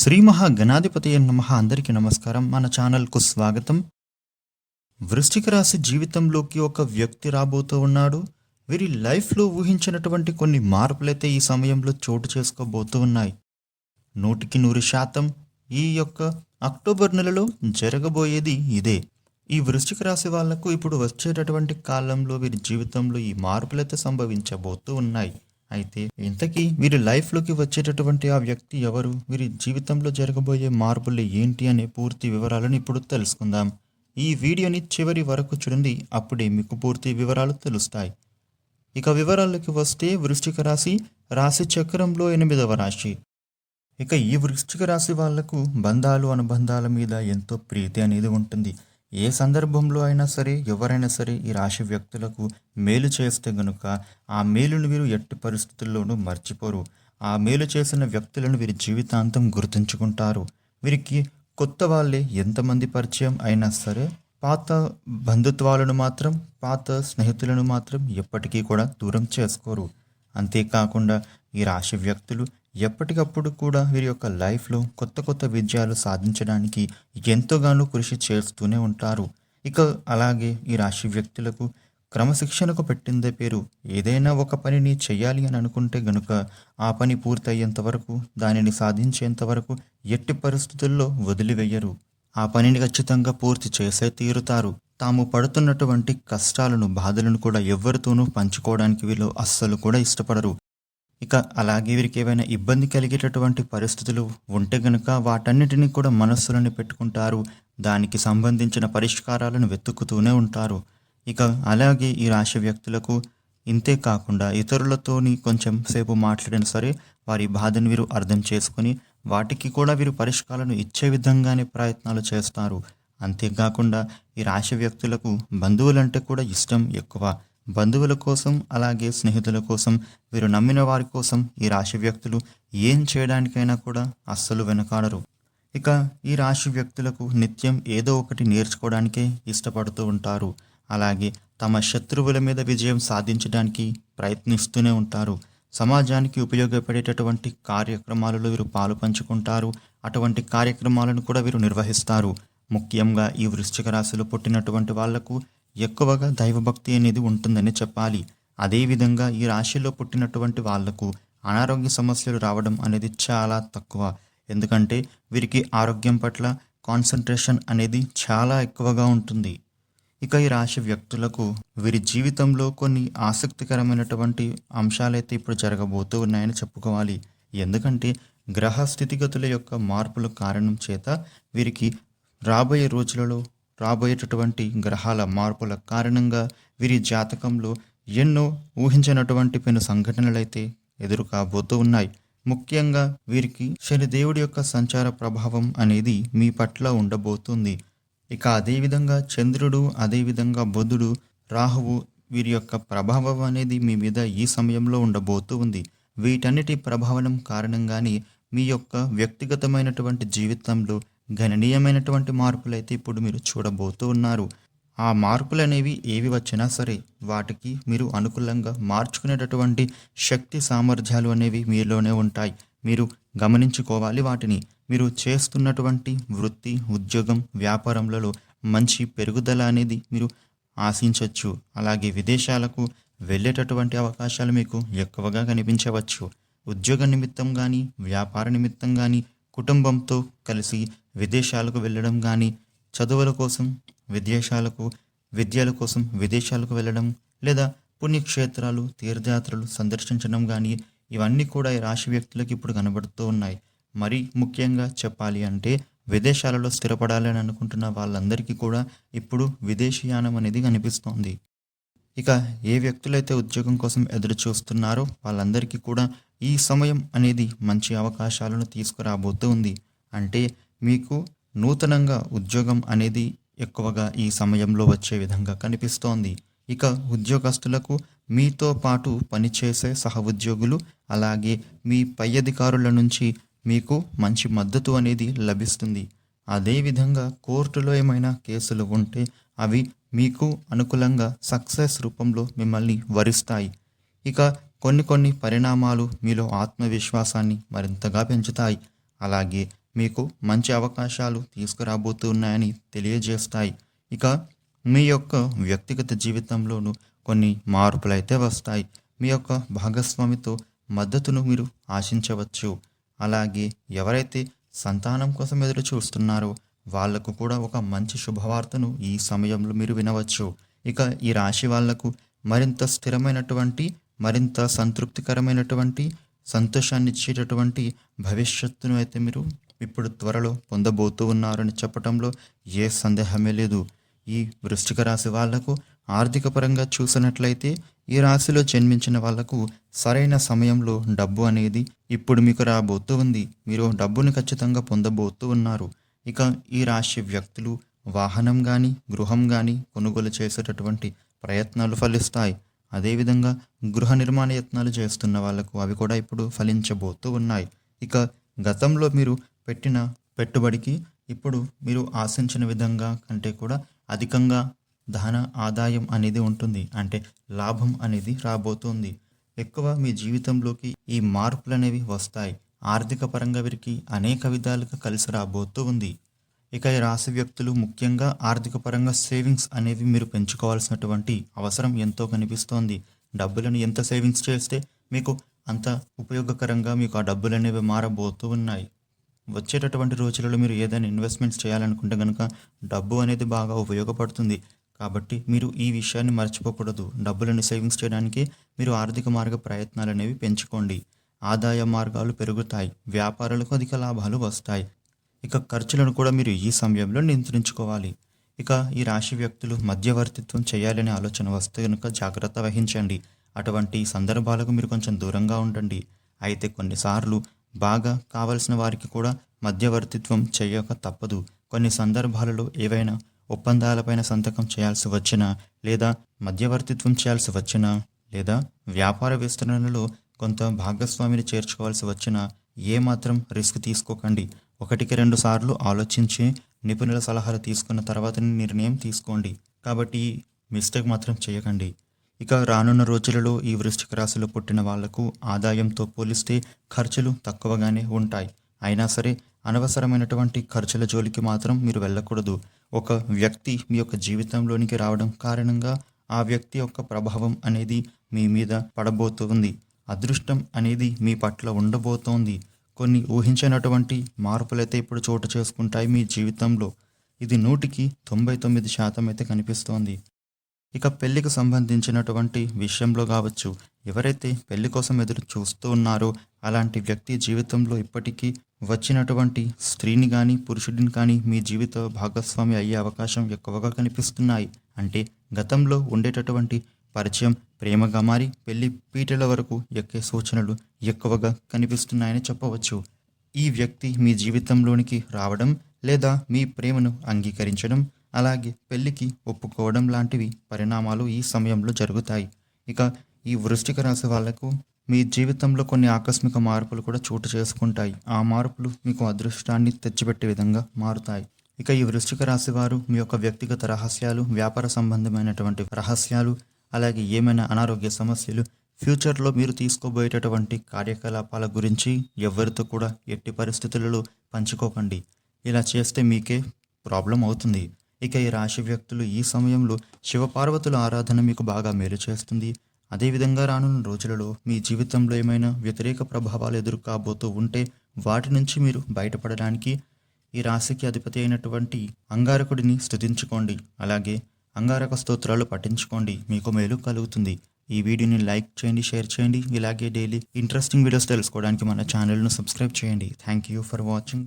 శ్రీ మహాగణాధిపతి నమ. అందరికీ నమస్కారం. మన ఛానల్కు స్వాగతం. వృశ్చిక రాశి జీవితంలోకి ఒక వ్యక్తి రాబోతూ ఉన్నాడు. వీరి లైఫ్లో ఊహించినటువంటి కొన్ని మార్పులైతే ఈ సమయంలో చోటు చేసుకోబోతూ ఉన్నాయి. నూటికి నూరు శాతం ఈ యొక్క అక్టోబర్ నెలలో జరగబోయేది ఇదే. ఈ వృశ్చిక రాశి వాళ్ళకు ఇప్పుడు వచ్చేటటువంటి కాలంలో వీరి జీవితంలో ఈ మార్పులైతే సంభవించబోతూ ఉన్నాయి. అయితే ఇంతకీ వీరి లైఫ్లోకి వచ్చేటటువంటి ఆ వ్యక్తి ఎవరు? వీరి జీవితంలో జరగబోయే మార్పులు ఏంటి అనే పూర్తి వివరాలను ఇప్పుడు తెలుసుకుందాం. ఈ వీడియోని చివరి వరకు చూడండి అప్పుడే మీకు పూర్తి వివరాలు తెలుస్తాయి. ఇక వివరాల్లోకి వస్తే వృశ్చిక రాశి రాశి చక్రంలో ఎనిమిదవ రాశి. ఇక ఈ వృశ్చిక రాశి వాళ్ళకు బంధాలు అనుబంధాల మీద ఎంతో ప్రీతి అనేది ఉంటుంది. ఏ సందర్భంలో అయినా సరే ఎవరైనా సరే ఈ రాశి వ్యక్తులకు మేలు చేస్తే గనుక ఆ మేలును వీరు ఎట్టి పరిస్థితుల్లోనూ మర్చిపోరు. ఆ మేలు చేసిన వ్యక్తులను వీరి జీవితాంతం గుర్తుంచుకుంటారు. వీరికి కొత్త వాళ్ళే ఎంతమంది పరిచయం అయినా సరే పాత బంధుత్వాలను మాత్రం పాత స్నేహితులను మాత్రం ఎప్పటికీ కూడా దూరం చేసుకోరు. అంతేకాకుండా ఈ రాశి వ్యక్తులు ఎప్పటికప్పుడు కూడా వీరి యొక్క లైఫ్లో కొత్త కొత్త విజయాలు సాధించడానికి ఎంతోగానో కృషి చేస్తూనే ఉంటారు. ఇక అలాగే ఈ రాశి వ్యక్తులకు క్రమశిక్షణకు పెట్టిందే పేరు. ఏదైనా ఒక పనిని చేయాలి అని అనుకుంటే గనుక ఆ పని పూర్తయ్యేంత వరకు దానిని సాధించేంత వరకు ఎట్టి పరిస్థితుల్లో వదిలివేయరు. ఆ పనిని ఖచ్చితంగా పూర్తి చేసే తీరుతారు. తాము పడుతున్నటువంటి కష్టాలను బాధలను కూడా ఎవరితోనూ పంచుకోవడానికి వీళ్ళు అస్సలు కూడా ఇష్టపడరు. ఇక అలాగే వీరికి ఏవైనా ఇబ్బంది కలిగేటటువంటి పరిస్థితులు ఉంటే గనుక వాటన్నిటినీ కూడా మనస్సులను పెట్టుకుంటారు. దానికి సంబంధించిన పరిష్కారాలను వెతుకుతూనే ఉంటారు. ఇక అలాగే ఈ రాశి వ్యక్తులకు ఇంతే కాకుండా ఇతరులతోని కొంచెం సేపు మాట్లాడిన సరే వారి బాధను వీరు అర్థం చేసుకొని వాటికి కూడా వీరు పరిష్కారాలను ఇచ్చే విధంగానే ప్రయత్నాలు చేస్తారు. అంతేకాకుండా ఈ రాశి వ్యక్తులకు బంధువులంటే కూడా ఇష్టం ఎక్కువ. బంధువుల కోసం అలాగే స్నేహితుల కోసం వీరు నమ్మిన వారి కోసం ఈ రాశి వ్యక్తులు ఏం చేయడానికైనా కూడా అస్సలు వెనకాడరు. ఇక ఈ రాశి వ్యక్తులకు నిత్యం ఏదో ఒకటి నేర్చుకోవడానికే ఇష్టపడుతూ ఉంటారు. అలాగే తమ శత్రువుల మీద విజయం సాధించడానికి ప్రయత్నిస్తూనే ఉంటారు. సమాజానికి ఉపయోగపడేటటువంటి కార్యక్రమాలలో వీరు పాలు పంచుకుంటారు. అటువంటి కార్యక్రమాలను కూడా వీరు నిర్వహిస్తారు. ముఖ్యంగా ఈ వృశ్చిక రాశిలో పుట్టినటువంటి వాళ్ళకు ఎక్కువగా దైవభక్తి అనేది ఉంటుందని చెప్పాలి. అదేవిధంగా ఈ రాశిలో పుట్టినటువంటి వాళ్ళకు అనారోగ్య సమస్యలు రావడం అనేది చాలా తక్కువ. ఎందుకంటే వీరికి ఆరోగ్యం పట్ల కాన్సన్ట్రేషన్ అనేది చాలా ఎక్కువగా ఉంటుంది. ఇక ఈ రాశి వ్యక్తులకు వీరి జీవితంలో కొన్ని ఆసక్తికరమైనటువంటి అంశాలైతే ఇప్పుడు జరగబోతూ ఉన్నాయని చెప్పుకోవాలి. ఎందుకంటే గ్రహ స్థితిగతుల యొక్క మార్పుల కారణం చేత వీరికి రాబోయే రోజులలో రాబోయేటటువంటి గ్రహాల మార్పుల కారణంగా వీరి జాతకంలో ఎన్నో ఊహించినటువంటి పెను సంఘటనలైతే ఎదురు కాబోతూ ఉన్నాయి. ముఖ్యంగా వీరికి శనిదేవుడి యొక్క సంచార ప్రభావం అనేది మీ పట్ల ఉండబోతుంది. ఇక అదేవిధంగా చంద్రుడు అదేవిధంగా బుధుడు రాహువు వీరి యొక్క ప్రభావం అనేది మీ మీద ఈ సమయంలో ఉండబోతూ ఉంది. వీటన్నిటి ప్రభావం కారణంగానే మీ యొక్క వ్యక్తిగతమైనటువంటి జీవితంలో గణనీయమైనటువంటి మార్పులు అయితే ఇప్పుడు మీరు చూడబోతూ ఉన్నారు. ఆ మార్పులు అనేవి ఏవి వచ్చినా సరే వాటికి మీరు అనుకూలంగా మార్చుకునేటటువంటి శక్తి సామర్థ్యాలు అనేవి మీలోనే ఉంటాయి. మీరు గమనించుకోవాలి వాటిని. మీరు చేస్తున్నటువంటి వృత్తి ఉద్యోగం వ్యాపారంలలో మంచి పెరుగుదల అనేది మీరు ఆశించవచ్చు. అలాగే విదేశాలకు వెళ్ళేటటువంటి అవకాశాలు మీకు ఎక్కువగా కనిపించవచ్చు. ఉద్యోగ నిమిత్తం కానీ వ్యాపార నిమిత్తం కానీ కుటుంబంతో కలిసి విదేశాలకు వెళ్ళడం కానీ చదువుల కోసం విదేశాలకు విద్యల కోసం విదేశాలకు వెళ్ళడం లేదా పుణ్యక్షేత్రాలు తీర్థయాత్రలు సందర్శించడం కానీ ఇవన్నీ కూడా ఈ రాశి వ్యక్తులకు ఇప్పుడు కనబడుతూ ఉన్నాయి. మరి ముఖ్యంగా చెప్పాలి అంటే విదేశాలలో స్థిరపడాలని అనుకుంటున్న వాళ్ళందరికీ కూడా ఇప్పుడు విదేశీయానం అనేది కనిపిస్తోంది. ఇక ఏ వ్యక్తులైతే ఉద్యోగం కోసం ఎదురు చూస్తున్నారో వాళ్ళందరికీ కూడా ఈ సమయం అనేది మంచి అవకాశాలను తీసుకురాబోతూ ఉంది. అంటే మీకు నూతనంగా ఉద్యోగం అనేది ఎక్కువగా ఈ సమయంలో వచ్చే విధంగా కనిపిస్తోంది. ఇక ఉద్యోగస్తులకు మీతో పాటు పనిచేసే సహ ఉద్యోగులు అలాగే మీ పై అధికారుల నుంచి మీకు మంచి మద్దతు అనేది లభిస్తుంది. అదేవిధంగా కోర్టులో ఏమైనా కేసులు ఉంటే అవి మీకు అనుకూలంగా సక్సెస్ రూపంలో మిమ్మల్ని వరిస్తాయి. ఇక కొన్ని కొన్ని పరిణామాలు మీలో ఆత్మవిశ్వాసాన్ని మరింతగా పెంచుతాయి. అలాగే మీకు మంచి అవకాశాలు తీసుకురాబోతున్నాయని తెలియజేస్తాయి. ఇక మీ యొక్క వ్యక్తిగత జీవితంలోనూ కొన్ని మార్పులు అయితే వస్తాయి. మీ యొక్క భాగస్వామితో మద్దతును మీరు ఆశించవచ్చు. అలాగే ఎవరైతే సంతానం కోసం ఎదురు చూస్తున్నారో వాళ్ళకు కూడా ఒక మంచి శుభవార్తను ఈ సమయంలో మీరు వినవచ్చు. ఇక ఈ రాశి వాళ్ళకు మరింత స్థిరమైనటువంటి మరింత సంతృప్తికరమైనటువంటి సంతోషాన్ని ఇచ్చేటటువంటి భవిష్యత్తును అయితే మీరు ఇప్పుడు త్వరలో పొందబోతూ ఉన్నారని చెప్పడంలో ఏ సందేహమే లేదు. ఈ వృష్టిక రాశి వాళ్ళకు ఆర్థిక పరంగా చూసినట్లయితే ఈ రాశిలో జన్మించిన వాళ్ళకు సరైన సమయంలో డబ్బు అనేది ఇప్పుడు మీకు రాబోతూ ఉంది. మీరు డబ్బును ఖచ్చితంగా పొందబోతూ ఉన్నారు. ఇక ఈ రాశి వ్యక్తులు వాహనం కానీ గృహం కానీ కొనుగోలు చేసేటటువంటి ప్రయత్నాలు ఫలిస్తాయి. అదేవిధంగా గృహ నిర్మాణ యత్నాలు చేస్తున్న వాళ్ళకు అవి కూడా ఇప్పుడు ఫలించబోతూ ఉన్నాయి. ఇక గతంలో మీరు పెట్టిన పెట్టుబడికి ఇప్పుడు మీరు ఆశించిన విధంగా కంటే కూడా అధికంగా ధన ఆదాయం అనేది ఉంటుంది. అంటే లాభం అనేది రాబోతుంది. ఎక్కువ మీ జీవితంలోకి ఈ మార్పులు అనేవి వస్తాయి. ఆర్థిక పరంగా వీరికి అనేక విధాలుగా కలిసి రాబోతూ ఉంది. ఇక ఈ రాశి వ్యక్తులు ముఖ్యంగా ఆర్థిక పరంగా సేవింగ్స్ అనేవి మీరు పెంచుకోవాల్సినటువంటి అవసరం ఎంతో కనిపిస్తోంది. డబ్బులను ఎంత సేవింగ్స్ చేస్తే మీకు అంత ఉపయోగకరంగా మీకు ఆ డబ్బులు అనేవి మారబోతూ ఉన్నాయి. వచ్చేటటువంటి రోజులలో మీరు ఏదైనా ఇన్వెస్ట్మెంట్స్ చేయాలనుకుంటే కనుక డబ్బు అనేది బాగా ఉపయోగపడుతుంది. కాబట్టి మీరు ఈ విషయాన్ని మర్చిపోకూడదు. డబ్బులను సేవింగ్స్ చేయడానికి మీరు ఆర్థిక మార్గ ప్రయత్నాలు అనేవి పెంచుకోండి. ఆదాయ మార్గాలు పెరుగుతాయి. వ్యాపారాలకు అధిక లాభాలు వస్తాయి. ఇక ఖర్చులను కూడా మీరు ఈ సమయంలో నియంత్రించుకోవాలి. ఇక ఈ రాశి వ్యక్తులు మధ్యవర్తిత్వం చేయాలనే ఆలోచన వస్తే కనుక జాగ్రత్త వహించండి. అటువంటి సందర్భాలకు మీరు కొంచెం దూరంగా ఉండండి. అయితే కొన్నిసార్లు బాగా కావలసిన వారికి కూడా మధ్యవర్తిత్వం చేయక తప్పదు. కొన్ని సందర్భాలలో ఏవైనా ఒప్పందాలపైన సంతకం చేయాల్సి వచ్చినా లేదా మధ్యవర్తిత్వం చేయాల్సి వచ్చినా లేదా వ్యాపార విస్తరణలో కొంత భాగస్వామిని చేర్చుకోవాల్సి వచ్చినా ఏమాత్రం రిస్క్ తీసుకోకండి. ఒకటికి రెండు సార్లు ఆలోచించి నిపుణుల సలహాలు తీసుకున్న తర్వాత నిర్ణయం తీసుకోండి. కాబట్టి మిస్టేక్ మాత్రం చేయకండి. ఇక రానున్న రోజులలో ఈ వృశ్చిక రాశిలో పుట్టిన వాళ్ళకు ఆదాయంతో పోలిస్తే ఖర్చులు తక్కువగానే ఉంటాయి. అయినా సరే అనవసరమైనటువంటి ఖర్చుల జోలికి మాత్రం మీరు వెళ్ళకూడదు. ఒక వ్యక్తి మీ యొక్క జీవితంలోనికి రావడం కారణంగా ఆ వ్యక్తి యొక్క ప్రభావం అనేది మీ మీద పడబోతోంది. అదృష్టం అనేది మీ పట్ల ఉండబోతోంది. కొన్ని ఊహించినటువంటి మార్పులైతే ఇప్పుడు చోటు చేసుకుంటాయి మీ జీవితంలో. ఇది నూటికి తొంభై తొమ్మిది శాతం అయితే కనిపిస్తోంది. ఇక పెళ్ళికి సంబంధించినటువంటి విషయంలో కావచ్చు ఎవరైతే పెళ్ళి కోసం ఎదురు చూస్తూ ఉన్నారో అలాంటి వ్యక్తి జీవితంలో ఇప్పటికీ వచ్చినటువంటి స్త్రీని కానీ పురుషుడిని కానీ మీ జీవిత భాగస్వామి అయ్యే అవకాశం ఎక్కువగా కనిపిస్తున్నాయి. అంటే గతంలో ఉండేటటువంటి పరిచయం ప్రేమగా మారి పెళ్ళి పీటల వరకు ఎక్కే సూచనలు ఎక్కువగా కనిపిస్తున్నాయని చెప్పవచ్చు. ఈ వ్యక్తి మీ జీవితంలోనికి రావడం లేదా మీ ప్రేమను అంగీకరించడం అలాగే పెళ్ళికి ఒప్పుకోవడం లాంటివి పరిణామాలు ఈ సమయంలో జరుగుతాయి. ఇక ఈ వృష్టిక రాశి వాళ్ళకు మీ జీవితంలో కొన్ని ఆకస్మిక మార్పులు కూడా చోటు చేసుకుంటాయి. ఆ మార్పులు మీకు అదృష్టాన్ని తెచ్చిపెట్టే విధంగా మారుతాయి. ఇక ఈ వృశ్చిక రాశి వారు మీ యొక్క వ్యక్తిగత రహస్యాలు వ్యాపార సంబంధమైనటువంటి రహస్యాలు అలాగే ఏమైనా అనారోగ్య సమస్యలు ఫ్యూచర్లో మీరు తీసుకోబోయేటటువంటి కార్యకలాపాల గురించి ఎవరితో కూడా ఎట్టి పరిస్థితులలో పంచుకోకండి. ఇలా చేస్తే మీకే ప్రాబ్లం అవుతుంది. ఇక ఈ రాశి వ్యక్తులు ఈ సమయంలో శివపార్వతుల ఆరాధన మీకు బాగా మేలు చేస్తుంది. అదేవిధంగా రానున్న రోజులలో మీ జీవితంలో ఏమైనా వ్యతిరేక ప్రభావాలు ఎదురు కాబోతూ ఉంటే వాటి నుంచి మీరు బయటపడడానికి ఈ రాశికి అధిపతి అయినటువంటి అంగారకుడిని స్థుతించుకోండి అలాగే అంగారక స్తోత్రాలు పఠించుకోండి. మీకు మేలు కలుగుతుంది. ఈ వీడియోని లైక్ చేయండి షేర్ చేయండి. ఇలాగే డైలీ ఇంట్రెస్టింగ్ వీడియోస్ తెలుసుకోవడానికి మన ఛానల్ను సబ్స్క్రైబ్ చేయండి. Thank you for watching.